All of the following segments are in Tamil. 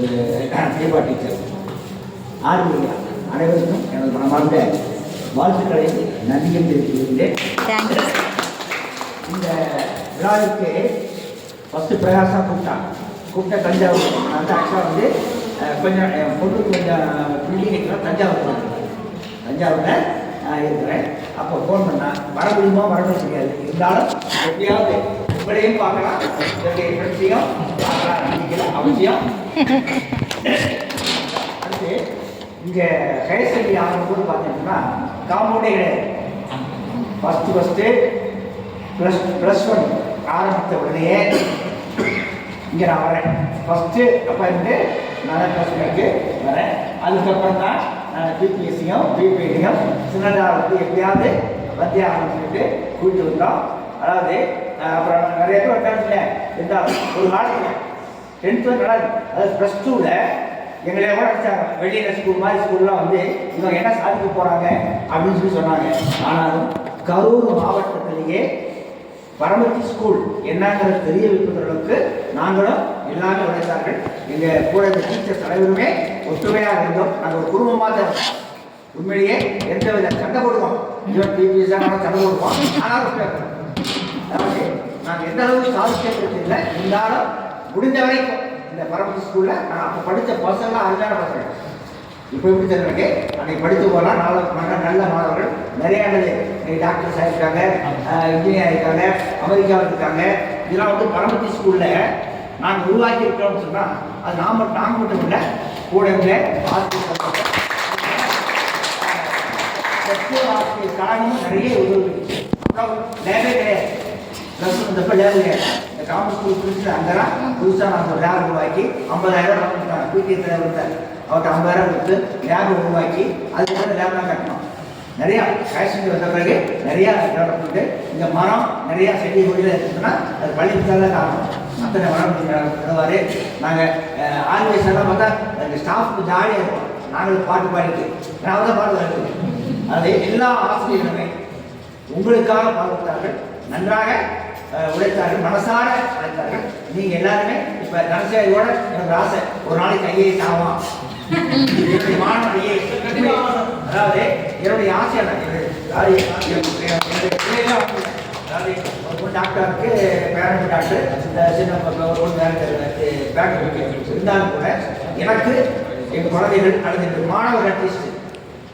தீபா டீச்சர். ஆர்வம் அனைவருக்கும் எனது மனமார்ந்த வாழ்த்துக்களை நன்றியும் தெரிவித்துள்ளேன் இந்த விழாவுக்கு ஃபஸ்ட்டு பிரகாசா கூப்பிட்டான் கூப்பிட்ட தஞ்சாவூர். நான் வந்து ஆக்சுவலாக வந்து கொஞ்சம் என் பொண்ணுக்கு கொஞ்சம் பில்டிங்லாம் தஞ்சாவூர் போயிருந்தேன். தஞ்சாவூரில் நான் இருக்கிறேன். அப்போ ஃபோன் பண்ணான் வர முடியுமா வரணும் தெரியாது இருந்தாலும் எப்படியாவது இப்படியும் பார்க்கலாம் இதற்கு ஃப்ரெண்ட்ஸையும் பார்க்கலாம் நம்பிக்கையில் அவசியம் அடுத்து இங்கே ஹையர் செகண்டரி ஆகும்போது பார்த்தீங்கன்னா காம்பவுண்டே கிடையாது first first plus plus one ஆரம்பித்த உடனே இங்கே நான் வரேன் ஃபஸ்ட்டு அப்போ நான் ப்ளஸ் ஒனுக்கு வரேன் அதுக்கப்புறம் தான் நான் பிபிஎஸ்சியும் பிபிடியும் சின்னதாக வந்து எப்படியாவது மத்திய ஆரம்பிச்சுட்டு கூப்பிட்டு வந்தோம் அதாவது அப்புறம் நிறைய பேர் வந்தாங்க இருந்தாலும் ஒரு காலத்தில் டென்த்து நல்லா அதாவது ப்ளஸ் டூவில் எங்களை கூட நினச்சாங்க வெளியில் ஸ்கூல் மாதிரி ஸ்கூல்லாம் வந்து இவங்க என்ன சாதிக்க போகிறாங்க அப்படின்னு சொல்லி சொன்னாங்க. ஆனாலும் கரூர் மாவட்டத்திலேயே பரமத்தி ஸ்கூல் என்னங்கிறது தெரிய வைப்பது அளவுக்கு நாங்களும் எல்லாமே உழைத்தார்கள் எங்கள் கூட இந்த டீச்சர் தலைவருமே ஒற்றுமையாக இருந்தோம். நாங்கள் ஒரு குடும்பமாக தான் உண்மையிலேயே எந்த வித சண்டை போடுவோம். இவன் பிபிஎஸ் சண்டை போடுவோம் ஆனாலும் ஒற்றுமையா அதாவது நாங்கள் எந்த அளவுக்கு சாதிக்கிறது இல்லை இருந்தாலும் முடிஞ்ச வரைக்கும் இந்த பரமத்து ஸ்கூலில் நான் அப்போ படித்த பசங்களாம் அருமையான பசங்க இப்போ எப்படி தெரியுங்க அன்னைக்கு படித்து போகலாம் நாலு நல்ல நல்ல மாணவர்கள் நிறைய இன்னைக்கு டாக்டர்ஸ் ஆகிருக்காங்க இன்ஜினியர் ஆகிருக்காங்க அமெரிக்காவில் இருக்காங்க. இதெல்லாம் வந்து பரமத்தி ஸ்கூலில் நாங்கள் உருவாக்கி இருக்கிறோம்னு சொன்னால் அது நாம நாங்கள் மட்டும் இல்லை கூட இல்லை ஆசிரியர் சத்திய ஆசிரியர் காரணமும் நிறைய உதவி அப்புறம் கிடையாது. ப்ளஸ் இந்த லேப் இந்த காமர்ஸ் ஸ்கூல் பிரிச்சு அங்கெல்லாம் புதுசாக நான் ஒரு லேப் உருவாக்கி ஐம்பதாயிரம் கொடுத்தாங்க. பிடிஎ தலைவர் இருந்தார் அவர்கிட்ட ஐம்பதாயிரம் கொடுத்து லேப் உருவாக்கி அதுக்கப்புறம் லேப்லாம் கட்டணும். நிறையா ஃபேஷன் வந்த பிறகு நிறையா டெவலப்மெண்ட்டு இந்த மரம் நிறையா செடி கொடியில் இருந்துச்சுன்னா அது பள்ளிக்கு தான் காரணம் அத்தனை மரம் நடுவார் நாங்கள் ஆர்வேஸ் எல்லாம் பார்த்தா எங்கள் ஸ்டாஃப்க்கு ஜாலியாக இருக்கும் நாங்களும் பாட்டு பாடிட்டு நான் தான் பாட்டு பாடிட்டு அது எல்லா ஆசிரியர்களுமே உங்களுக்காக பாடுபட்டார்கள். நன்றாக உழைத்தார்கள் மனசார உழைத்தார்கள். நீங்க எல்லாருமே இப்ப நரசியோட எனக்கு ஆசை. ஒரு நாளைக்கு ஐஏஎஸ் ஆகும் என்னுடைய மாணவன் ஐஏஎஸ். அதாவது என்னுடைய ஆசை என்ன? அதாவது ஒரு டாக்டருக்கு பேரண்ட் டாக்டர் இந்த சின்ன ஒரு பொண்ணு பேங்க் இருந்தாலும் கூட எனக்கு எங்கள் குழந்தைகள் அல்லது எங்கள் மாணவர் அட்லீஸ்ட்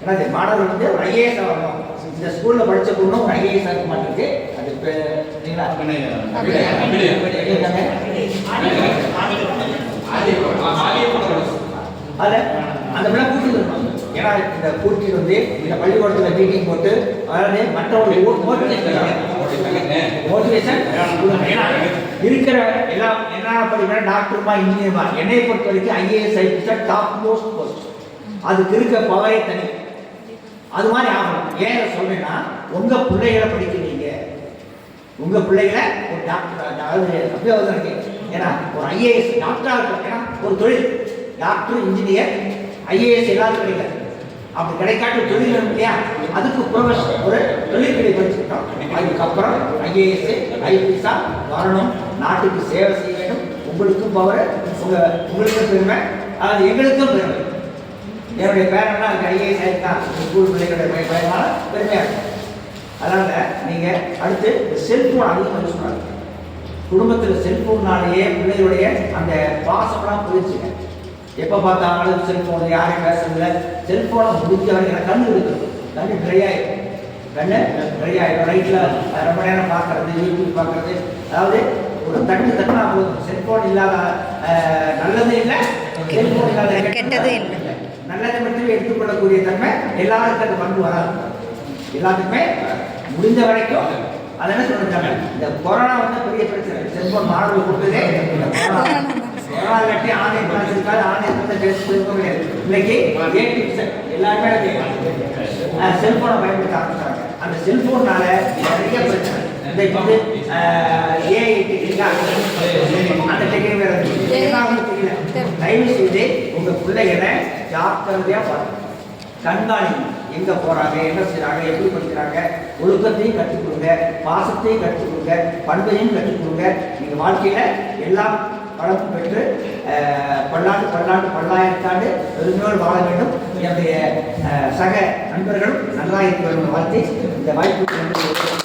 என்னது மாணவர் வந்து ஒரு ஐஏஎஸ் ஆகணும். இந்த ஸ்கூலில் படித்த பொண்ணும் ஒரு ஐஏஎஸ் ஆக மாட்டேங்குது. அது பே- நீங்களா? அந்த பிள்ளை கூட்டிட்டு வரணும் ஏன்னா இந்த கூட்டிட்டு வந்து இந்த பள்ளிக்கூடத்தில் மீட்டிங் போட்டு அதாவது மற்றவங்களுக்கு மோட்டிவேஷன் ஏன்னா இருக்கிற எல்லாம் என்ன படிக்கிற டாக்டர்மா இன்ஜினியர்மா என்னை பொறுத்த வரைக்கும் IAS IPS top most post அதுக்கு இருக்க பவரே தனி அது மாதிரி ஆகணும் ஏன் இதை சொல்றேன்னா உங்க பிள்ளைகளை படிக்கிறீங்க உங்க பிள்ளைகளை ஒரு டாக்டர் அதாவது அப்படியே வந்து ஏன்னா ஒரு ஐஏஎஸ் டாக்டராக இருக்கும் ஏன்னா ஒரு தொழில் டாக்டர் இன்ஜினியர் ஐஏஎஸ் எல்லாரும் கிடைக்காது அப்படி கிடைக்காட்டு தொழில் இல்லையா அதுக்கு ப்ரொஃபஷன் ஒரு தொழில்களை படிச்சுக்கிட்டோம் அதுக்கப்புறம் ஐஏஎஸ் ஐபிஎஸ்ஸா வரணும் நாட்டுக்கு சேவை செய்ய வேண்டும் உங்களுக்கும் பவர் உங்க உங்களுக்கும் பெருமை அதாவது எங்களுக்கும் பெருமை என்னுடைய பேரன்னா அந்த ஐஏஎஸ் ஆயிருக்கான் ஸ்கூல் பிள்ளைகளுடைய பயனால பெருமையாக இருக்கும் அதனால நீங்க அடுத்து செல்போன் அதிகமாக யூஸ் பண்ணாங்க குடும்பத்தில் செல்போன்னாலேயே பிள்ளைகளுடைய அந்த பாசம்லாம் போயிடுச்சுங்க எப்போ பார்த்தாலும் செல்போன் யாரையும் பேசுறதில்ல. செல்போனை முடிஞ்ச வரைக்கும் கண்ணு இருக்குது கண்ணு ட்ரை ஆயிடும். கண்ணு ட்ரை ஆயிடும். நைட்டில் ரொம்ப நேரம் பார்க்கறது யூடியூப் பார்க்கறது. அதாவது ஒரு தட்டு தட்டுனா போதும். செல்போன் இல்லாத அஹ், நல்லதும் இல்லை செல்போன் இல்லாத கெட்டதும் இல்லை. நல்லதை மட்டுமே எடுத்துக்கொள்ளக்கூடிய தன்மை எல்லாருக்கும் அது பண்பு வராது. எல்லாத்துக்குமே முடிந்த வரைக்கும் அதை என்ன சொல்றாங்க? இந்த கொரோனா வந்து பெரிய பிரச்சனை. செல்போன் மாணவர்கள் கொடுத்ததே இந்த கொரோனா. கொரோனா ஆன்லைன் கிளாஸ் இருக்காது. ஆன்லைன் கிளாஸ் டெஸ்ட் கொடுக்க இன்னைக்கு ஏ எல்லாருமே செல்போனை பயன்படுத்த ஆரம்பிச்சாங்க. அந்த செல்போன்னால நிறைய பிரச்சனை. இந்த இப்போ வந்து ஏஐ அந்த டெக்னிக் வேற தெரியல. தயவு செய்து உங்க பிள்ளைகளை ஜாக்கிரதையா பாருங்க. கண்காணிங்க. எங்க போறாங்க என்ன செய்கிறாங்க எப்படி படிக்கிறாங்க ஒழுக்கத்தையும் கற்றுக் கொடுங்க பாசத்தையும் கற்றுக் கொடுங்க பண்பையும் கற்றுக் கொடுங்க நீங்க வாழ்க்கையில எல்லாம் வளர்ப்பு பெற்று பல்லாண்டு பல்லாண்டு பல்லாயிரத்தாண்டு பெருமையோடு வாழ வேண்டும். என்னுடைய சக நண்பர்களும் நல்லா இருக்க வேண்டும் வாழ்த்தி இந்த வாய்ப்பு